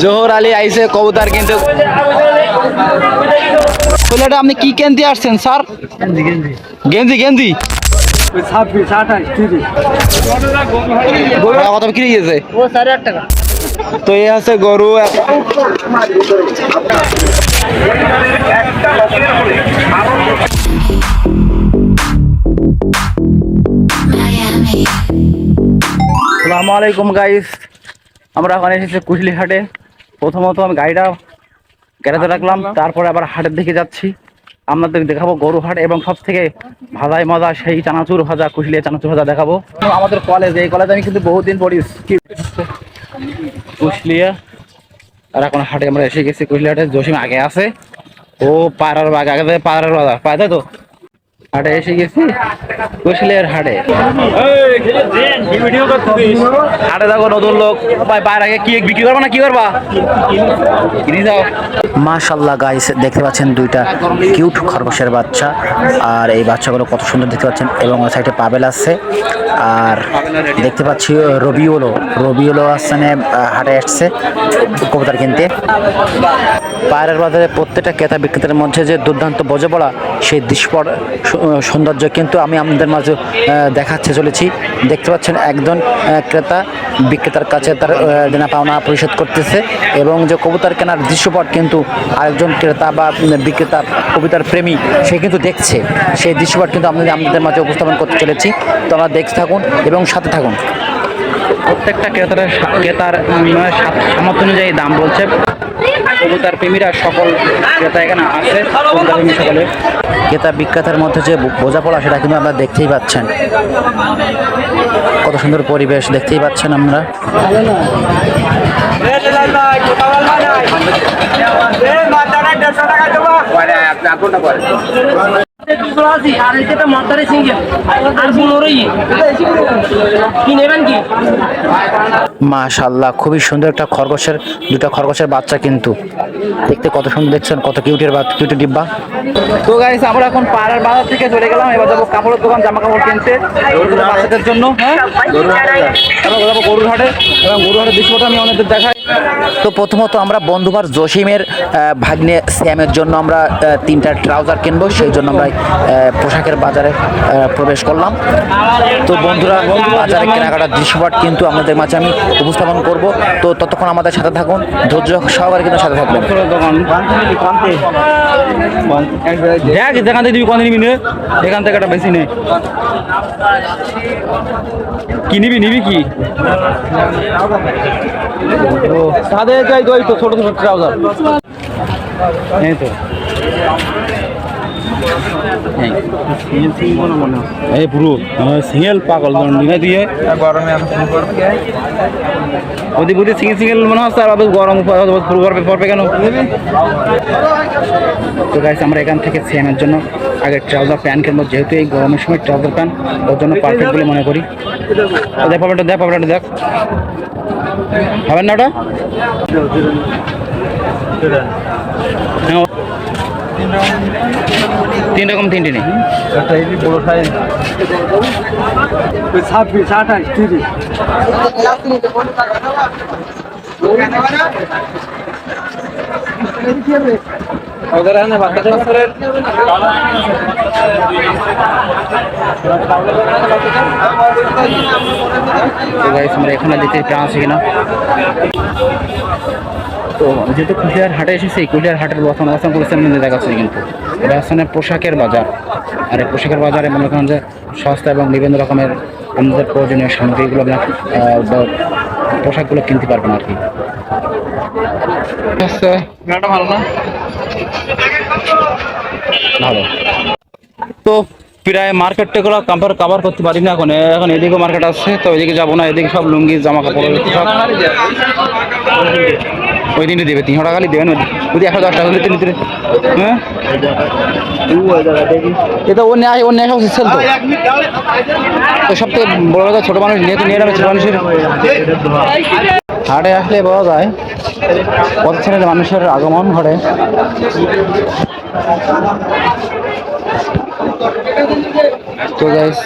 জোহর আলী আইসে কবুতর কিন্তু ছেলেটা আপনি কি কেনতে আসছেন স্যার? গেঞ্জি গেঞ্জি। কত বিক্রি তো এই আছে গরু আসসালামু আলাইকুম গাইস আমরা এখন এসেছি কুশলি হাটে প্রথমত আমি গাড়িটা গ্যারেজে রাখলাম তারপরে আবার হাটের দিকে যাচ্ছি। আপনাদের দেখাবো গরু হাট এবং সব থেকে ভাজাই মজা সেই চানাচুর ভাজা কুশলিয়া চানাচুর ভাজা দেখাবো। আমাদের কলেজ এই কলেজে আমি কিন্তু বহুদিন পড়ি কুশলিয়া। আর এখন হাটে আমরা এসে গেছি কুশলিয়া হাটে জসিম আগে আছে। ও পাড়ার বাগ আগে পাড়ার বাজার পায় তাই তো? হাটে এসে গেছি, কুশলিয়ার হাটে। হাটে দেখো নতুন লোক। বাইরে আগে কি বিক্রি করবা না কি করবা? যাও মাশাল্লাহ গাইস দেখতে পাচ্ছেন দুইটা কিউট খরগোশের বাচ্চা। আর এই বাচ্চাগুলো কত সুন্দর দেখতে পাচ্ছেন। এবং ওই সাইডে পাবেল আছে। আর দেখতে পাচ্ছি রবিওলো রবিওলো আসছে হাটে আসছে কবুতর কিনতে। পায়রের বাজারে প্রত্যেকটা ক্রেতা বিক্রেতার মধ্যে যে দুর্দান্ত বজে পড়া সেই দৃশ্যপট, সু- সৌন্দর্য কিন্তু আমি আমাদের মাঝে দেখাচ্ছে, চলেছি। দেখতে পাচ্ছেন একজন ক্রেতা, বিক্রেতার কাছে তার দেনা পাওনা পরিশোধ করতেছে এবং যে কবুতর কেনার দৃশ্যপট কিন্তু আরেকজন ক্রেতা বা বিক্রেতা কবিতার প্রেমী, সে কিন্তু দেখছে। সেই দৃশ্যপট কিন্তু আমাদের আমাদের মাঝে উপস্থাপন করতে চলেছি। তো আমরা দেখতে থাকুন এবং সাথে থাকুন। প্রত্যেকটা ক্রেতার ক্রেতার মানে সামর্থ্য অনুযায়ী দাম বলছে। কবুতার প্রেমীরা সকল ক্রেতা এখানে আছে কবুতার প্রেমী সকলে। ক্রেতা বিক্রেতার মধ্যে যে বোঝাপড়া সেটা কিন্তু আমরা দেখতেই পাচ্ছেন। কত সুন্দর পরিবেশ দেখতেই পাচ্ছেন আমরা দুশো আশি আর এটা মাথারে সিঙ্গেল আর পনেরোই কি নেবেন কি? মাশাল্লাহ খুবই সুন্দর একটা খরগোশের দুটা খরগোশের বাচ্চা কিন্তু। দেখতে কত সুন্দর দেখছেন কত কিউটের বা কিউটের ডিব্বা। তো গাইস আমরা এখন পাড়ার বাজার থেকে চলে গেলাম এবার যাব কাপড়ের দোকান জামা কাপড় কিনতে বাচ্চাদের জন্য হ্যাঁ? আমরা যাব গরুর হাটে এবং গরুর হাটের দৃশ্যটা আমি অনেকদের দেখাই। তো প্রথমত আমরা বন্ধুবার জসিমের ভাগ্নে স্যামের জন্য আমরা তিনটা ট্রাউজার কিনবো, সেই জন্য আমরা পোশাকের বাজারে প্রবেশ করলাম। তো বন্ধুরা, বাজারে কেনাকাটার দৃশ্যপট কিন্তু আমাদের মাঝে আমি উপস্থাপন করব। তো ততক্ষণ আমাদের সাথে থাকুন, ধৈর্য সহকারে কিন্তু সাথে থাকবেন। দেখ নিবি নে। এখান থেকে একটা কি নিবি নিবি কি? তাদের যাই তো ছোট ছোট ট্রাউজার এই তো। এই। পুরো সিঙ্গেল পাগল দিয়ে। গরমে ওদি বুদ্ধি সিঙ্গেল সিঙ্গেল মনে হচ্ছে আর গরম পুরো করবে পড়বে কেন? তো গাইস আমরা এখান থেকে সিএমের জন্য আগে ট্রাউজার প্যান্ট কিনবো যেহেতু এই গরমের সময় ট্রাউজার প্যান্ট ওর জন্য পারফেক্ট বলে মনে করি। দেখ পাবলাটা দেখ পাবলাটা দেখ। হবেন না ওটা? হ্যাঁ, তিন রকম তিনটে নেই একটা এই বড় সাইজ ছাব্বিশ আঠাশ তিরিশ ওদের এখানে বাচ্চাদের বছরের তো গাইস আমরা এখানে দেখতে প্রাণ আছে কিনা তো যেহেতু কুলিয়ার হাটে এসেছি কুলিয়ার হাটের বর্তমান অবস্থান করেছে আপনাদের দেখাচ্ছে কিন্তু। এটা আসলে পোশাকের বাজার। আর এই পোশাকের বাজারে মনে করেন যে সস্তা এবং বিভিন্ন রকমের আমাদের প্রয়োজনীয় সামগ্রীগুলো আপনার পোশাকগুলো কিনতে পারবেন আর কি। ভালো না? ভালো। তো প্রায় মার্কেটগুলো কাভার কাভার করতে পারি না এখন। এখন এদিকেও মার্কেট আছে তো এদিকে যাব না এদিকে সব লুঙ্গি জামা কাপড় ওই দিনটা দেবে, তিনশো টাকা দেবেন যদি একশো দশ টাকা তিন তিন হ্যাঁ? এটা ও নেয় ও নেয় সব সেল তো। তো সব থেকে বড় কথা, ছোটো মানুষ নিয়ে তো নিয়ে নেবে ছোটো মানুষের। হাটে আসলে পাওয়া যায় কত ছেলে মানুষের আগমন ঘটে। তো গাইস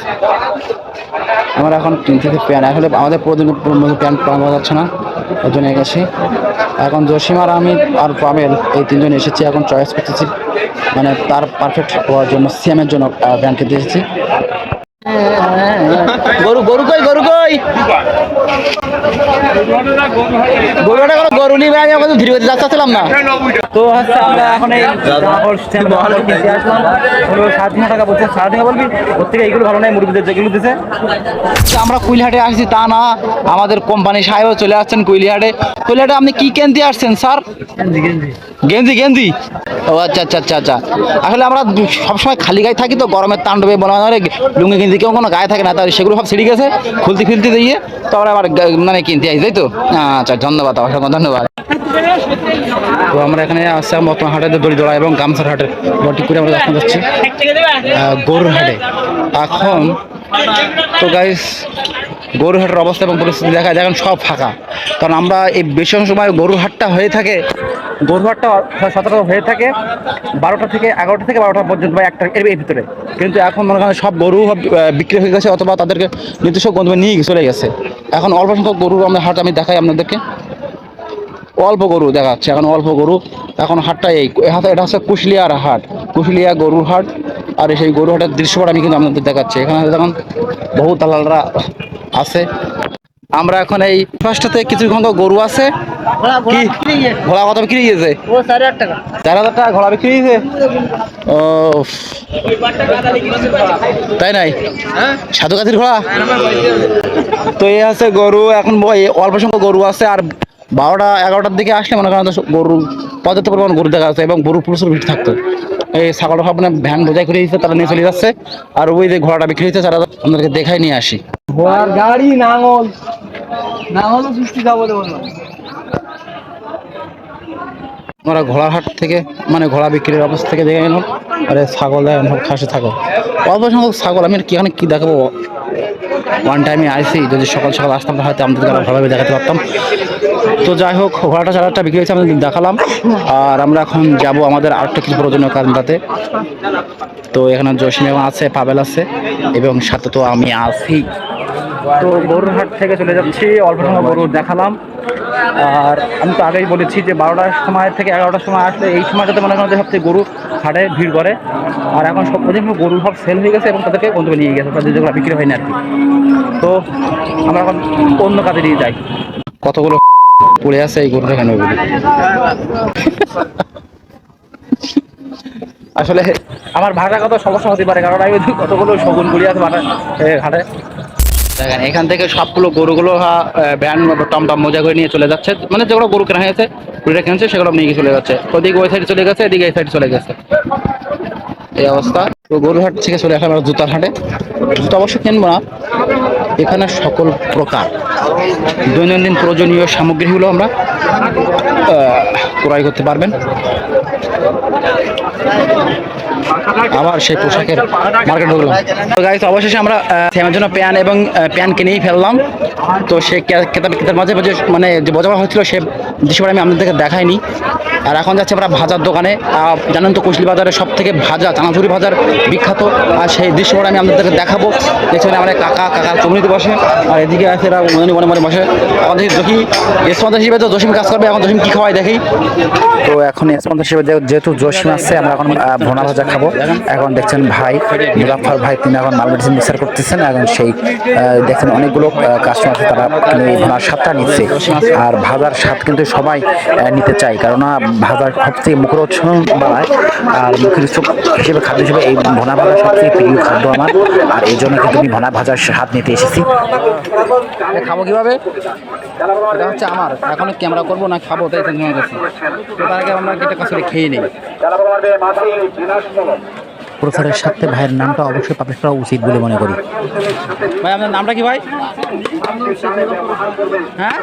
আমরা এখন তিন থেকে প্যান্ট, আসলে আমাদের প্রতিদিন প্যান্ট পাওয়া যাচ্ছে না, ওর জন্য গেছি এখন জসিম আর আমি আর পামেল এই তিনজন এসেছি এখন চয়েস করতেছি। মানে তার পারফেক্ট হওয়ার জন্য সিএমের জন্য ব্যাংকে দিয়েছি। গরু গরু কই গরু কই? গরুটা গরু নিয়ে আমি ধীরে যাচ্ছিলাম না। তো হচ্ছে আমরা এখন এই কিনতে আসলাম। হলো সাত দিন টাকা বলছে সাত দিন বলবি? ওর থেকে এইগুলো ভালো নাই মুরগিদের যেগুলো দিছে। আমরা কুইলহাটে আসছি তা না আমাদের কোম্পানি সাহেবও চলে আসছেন কুইলহাটে। কুইলহাটে আপনি কি কিনতে আসছেন স্যার? গেঞ্জি গেঞ্জি। ও আচ্ছা আচ্ছা আচ্ছা আচ্ছা। আসলে আমরা সবসময় খালি গায়ে থাকি তো গরমের তাণ্ডবে বলা হয় লুঙ্গি গেঞ্জি কেউ কোনো গায়ে থাকে না তাই সেগুলো সব ছিঁড়ে গেছে খুলতে খুলতে দিয়ে তো আমরা আবার মানে কিনতে আসি তাই তো? আচ্ছা ধন্যবাদ অসংখ্য ধন্যবাদ। তো আমরা এখানে আসছি বর্তমান হাটে দড়ি দোড়া এবং গামছার হাটে বটি করে আমরা দেখা যাচ্ছি। গরুর হাটে এখন তো গাইস গরুর হাটের অবস্থা এবং পরিস্থিতি দেখা যায়, এখন সব ফাঁকা। কারণ আমরা এই বেশি সময় গরুর হাটটা হয়ে থাকে গরুহাটটা সতেরো হয়ে থাকে বারোটা থেকে এগারোটা থেকে বারোটা পর্যন্ত বা একটা এর ভিতরে। কিন্তু এখন মনে করেন সব গরু বিক্রি হয়ে গেছে অথবা তাদেরকে নির্দিষ্ট গন্তব্যে নিয়ে চলে গেছে। এখন অল্প সংখ্যক গরুর আমরা হাট আমি দেখাই আপনাদেরকে। অল্প গরু দেখা যাচ্ছে এখন অল্প গরু। এখন হাটটা এই হাতে এটা হচ্ছে কুশলিয়ার হাট কুশলিয়া গরুর হাট। আর সেই গরু হাটের দৃশ্যপট আমি কিন্তু আপনাদের দেখাচ্ছি। এখানে দেখুন বহু দালালরা আছে। আমরা এখন এই ফার্স্টটাতে কিছু সংখ্যক গরু আছে। ঘোড়া কত বিক্রি গিয়েছে চার হাজার টাকা। ঘোড়া বিক্রি হয়েছে ও তাই নাই? সাধু কাঠির ঘোড়া? তো এই আছে গরু এখন অল্প সংখ্যক গরু আছে। আর বারোটা এগারোটার দিকে আসলে মনে করেন গরু পর্যাপ্ত পরিমাণ গরু দেখা যাচ্ছে এবং গরু প্রচুর ভিড় থাকতো। এই ছাগলটা মানে ভ্যান বোঝাই করে দিচ্ছে তারা নিয়ে চলে যাচ্ছে। আর ওই যে ঘোড়াটা বিক্রি হচ্ছে তারা আপনাদেরকে দেখাই নিয়ে আসি। ঘোড়ার গাড়ি নাঙল। নাঙলও সৃষ্টি যাব আমরা ঘোড়াহাট থেকে মানে ঘোড়া বিক্রির অবস্থা থেকে দেখে গেলাম আরে ছাগল দেখেন খাসি ছাগল। অল্প সংখ্যক ছাগল আমি আর কি এখানে কি দেখাবো? ওয়ান টাইমে আইসি, যদি সকাল সকাল আসতাম তাহলে আরও ভালোভাবে দেখাতে পারতাম। তো যাই হোক, ঘোড়াটা চারাটা বিক্রি হয়েছে আমাদের দেখালাম। আর আমরা এখন যাব আমাদের আরেকটা কিছু প্রয়োজনীয় কাজটাতে তো এখানে জসিম এবং আছে, পাবেল আছে, এবং সাথে তো আমি আছি। তো গরুর হাট থেকে চলে যাচ্ছি, অল্প সময় গরু দেখালাম। আর আমি তো আগেই বলেছি যে বারোটার সময় থেকে এগারোটার সময় আসলে এই সময়টাতে মনে করেন সবচেয়ে গরু হাটে ভিড় করে। আর এখন সব পর্যন্ত গরু সব সেল হয়ে গেছে এবং তাদেরকে গন্তব্যে নিয়ে গেছে। তাদের যেগুলো বিক্রি হয়নি আর কি। তো আমরা এখন অন্য কাজে নিয়ে যাই। কতগুলো পড়ে আছে এই গরুটা কেন আসলে আমার ভাড়া কত? সমস্যা হতে পারে কারণ আমি কতগুলো শগুন গুলি আছে এ, ঘাটে দেখেন, এখান থেকে সবগুলো গরুগুলো ভ্যান, টমটম মোজা করে নিয়ে চলে যাচ্ছে। মানে যেগুলো গরু কেনা হয়েছে গরুটা কিনছে, সেগুলো নিয়ে চলে যাচ্ছে। ওদিকে ওই সাইডে চলে গেছে, এদিকে এই সাইডে চলে গেছে। এই অবস্থা। তো গরুহাট থেকে চলে আসলাম আমরা জুতার হাটে। জুতো অবশ্য কিনবো না। এখানে সকল প্রকার দৈনন্দিন প্রয়োজনীয় সামগ্রীগুলো আমরা ক্রয় করতে পারবেন। আবার সেই পোশাকের মার্কেট ঢুকলাম তো গাইস অবশেষে আমরা আমার জন্য প্যান এবং প্যান কিনেই ফেললাম। তো সে কেতাব কেতার মাঝে মাঝে মানে যে বজাবা হচ্ছিল সে দৃশ্যটা আমি আপনাদেরকে দেখাইনি। আর এখন যাচ্ছে আমরা ভাজার দোকানে। জানেন তো কুশলি বাজারে সব থেকে ভাজা, চানাচুরি ভাজার বিখ্যাত। আর সেই দৃশ্যটা আমি আপনাদেরকে দেখাবো। যেখানে আমাদের কাকা কাকার কমিউনিটি বসে, আর এদিকে আছে এরা মনে মনে মনে বসে। দেখি জসি স্পন্সর হিসেবে তো জসিম কাজ করবে, এখন জসিম কি খাওয়াই দেখি। তো এখন স্পন্সর হিসেবে যেহেতু জসিম আসছে আমরা এখন ভোনা ভাজা খাব। এখন দেখছেন ভাই মুজাফর ভাই, তিনি এখন মাল মেডিসিন মিক্সার করতেছেন, এখন সেই দেখছেন অনেকগুলো কাস্টমার তারা ভোনার স্বাদটা নিচ্ছে। আর ভাজার স্বাদ কিন্তু সবাই নিতে চায়। কেননা ভাজার সবচেয়ে মুখরোচন বাড়ায় আর মুখের চোখ হিসেবে খাদ্য হিসেবে এই ভোনা ভাজা সবচেয়ে প্রিয় খাদ্য আমার। আর এই জন্য কিন্তু আমি ভোনা ভাজার স্বাদ নিতে এসেছি। খাব কীভাবে? এটা হচ্ছে আমার। এখন ক্যামেরা করব না খাব তাই হয়ে গেছে। তার আগে আমরা কেটে কাছে খেয়ে নিই। প্রচারের সাথে ভাইয়ের নামটা অবশ্যই পাবলিশ করা উচিত বলে মনে করি। ভাই আপনার নামটা কি ভাই? হ্যাঁ?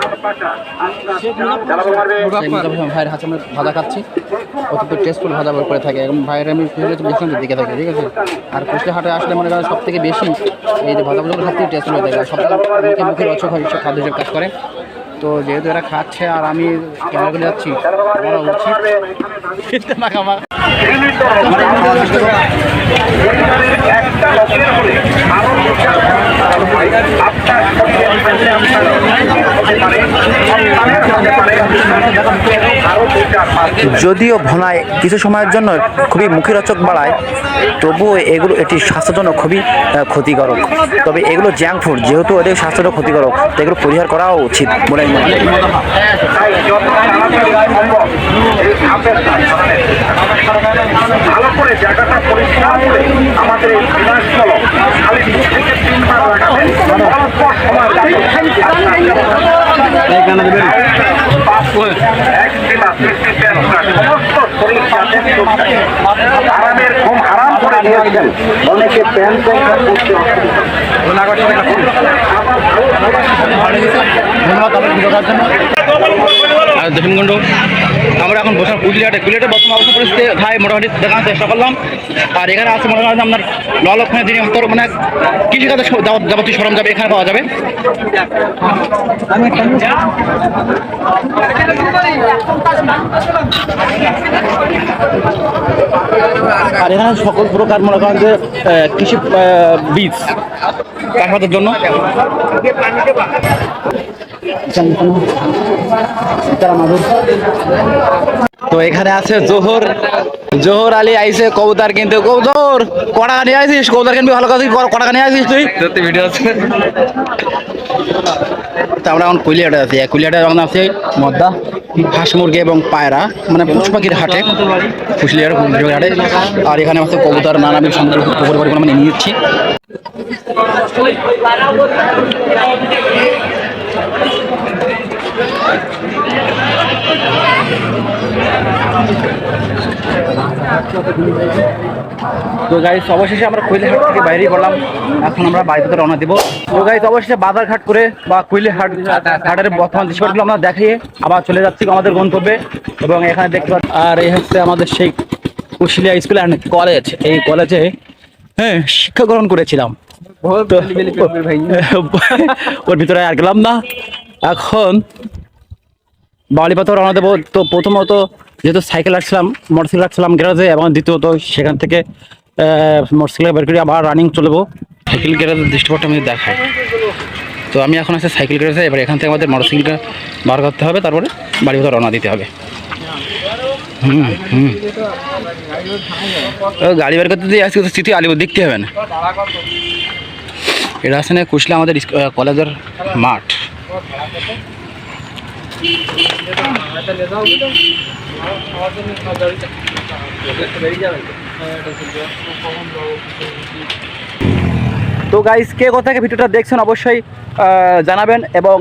ভাইয়ের হাতে আমরা ভাজা খাচ্ছি। অত্যন্ত টেস্টফুল ভাজা বের করে থাকে। এবং ভাইয়ের আমি বেশি দিকে থাকে ঠিক আছে? আর কুষ্টি হাটে আসলে মনে করেন সব থেকে বেশি এই যে ভাজা ভাজাগুলো সব থেকে টেস্টফুল হয়ে থাকে। সব থেকে মুখে রচক হয় খাদ্য হিসেবে কাজ করে। তো যেহেতু এরা খাচ্ছে আর আমি ক্যামেরা যাচ্ছি আমার উচিত। না খাওয়া একটা লোকের বলে আরও আপনার যদিও ভোনায় কিছু সময়ের জন্য খুবই মুখরোচক বাড়ায়, তবুও এগুলো এটি স্বাস্থ্যের জন্য খুবই ক্ষতিকারক। তবে এগুলো জাঙ্ক ফুড যেহেতু এদের স্বাস্থ্যের জন্য ক্ষতিকারক এগুলো পরিহার করাও উচিত বলে মনে ভালো করে জায়গাটা পরিষ্কার করে আমাদের এই বিনাশ চলো খালি দু থেকে তিনবার অল্প সময়। আরামের ঘুম হারাম করে দিয়েছেন অনেকে প্যান সংখ্যা করতে ধন্যবাদ দেখুন আমরা এখন বসার কুলিয়াটে কুলিয়াটে বর্তমান অবস্থা পরিস্থিতি, ভাই, মোটামুটি দেখানোর চেষ্টা করলাম। আর এখানে আছে মনে যে আপনার ললক্ষণের জিনিসপত্র মানে কৃষিকাজের যাবতীয় সরঞ্জাম এখানে পাওয়া যাবে। আর এখানে সকল প্রকার মনে করেন যে কৃষি বীজ চাষাবাদের জন্য। তো এখানে আছে জোহর। জোহর আলী আইসে কবুতার কিনতে কবুতর কটা নিয়ে আসিস কবুতার কিনবি ভালো কথা কটা নিয়ে আসিস তুই? ভিডিও আছে। তো আমরা এখন কুলিয়াটা আছি। কুলিয়াটে এখন আছে মদ্দা হাঁস মুরগি এবং পায়রা মানে পশু পাখির হাটে কুশলিয়ার হাটে। আর এখানে আছে কবুতর নানা বিভিন্ন সংগ্রহ পরিমাণে মানে নিয়ে নিচ্ছি। তো গাইস অবশেষে আমরা কৈলাহাট থেকে বাইরে পড়লাম। এখন আমরা বাড়িতে রওনা দিব। তো গাইস অবশেষে বাজারঘাট করে বা কৈলাহাট হাটের বর্তমান দৃশ্যগুলো আমরা দেখিয়ে আবার চলে যাচ্ছি আমাদের গন্তব্যে। এবং এখানে দেখতে পাচ্ছি আর এই হচ্ছে আমাদের সেই কুশিলিয়া স্কুল অ্যান্ড কলেজ এই কলেজে হ্যাঁ শিক্ষা গ্রহণ করেছিলাম। ওর ভিতরে আর গেলাম না। এখন বাড়িপাতা রওনা দেবো। তো প্রথমত যেহেতু সাইকেল রাখছিলাম মোটরসাইকেল রাখছিলাম গ্যারাজে এবং দ্বিতীয়ত সেখান থেকে মোটরসাইকেল বের করে আবার রানিং চলবো সাইকেল গ্যারাজের দৃষ্টিপটটা আমি দেখাই। তো আমি এখন আছে সাইকেল গ্যারাজে। এবার এখান থেকে আমাদের মোটরসাইকেলটা বার করতে হবে। তারপরে বাড়ি বাড়িপাতা রওনা দিতে হবে। হুম হুম। গাড়ি বের করতে দিয়ে আজকে তো স্মৃতি আলিপুর দেখতে হবে না। এটা আছে না কুশলা আমাদের কলেজের মাঠ। তো গাইস কে কোথা থেকে ভিডিওটা দেখছেন অবশ্যই জানাবেন এবং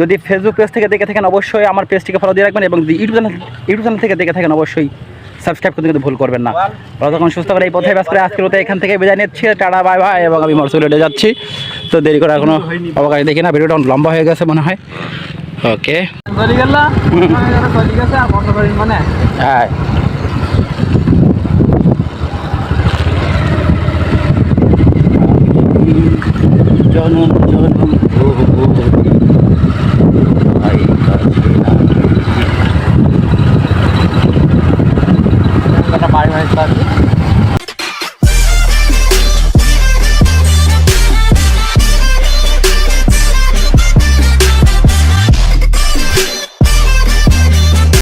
যদি ফেসবুক পেজ থেকে দেখে থাকেন অবশ্যই আমার পেজটিকে ফলো দিয়ে রাখবেন এবং ইউটিউব চ্যানেল ইউটিউব চ্যানেল থেকে দেখে থাকেন অবশ্যই। সাবস্ক্রাইব করতে কিন্তু ভুল করবেন না। ভালো সুস্থ করে এই পথে ব্যস্ত করে আজকের এখান থেকে বিদায় নিচ্ছি। টাটা বাই ভাই এবং আমি মরসুলেটে যাচ্ছি। তো দেরি করে এখনও অবকাশ দেখি না ভিডিওটা অনেক লম্বা হয়ে গেছে মনে হয়। ওকে হ্যাঁ।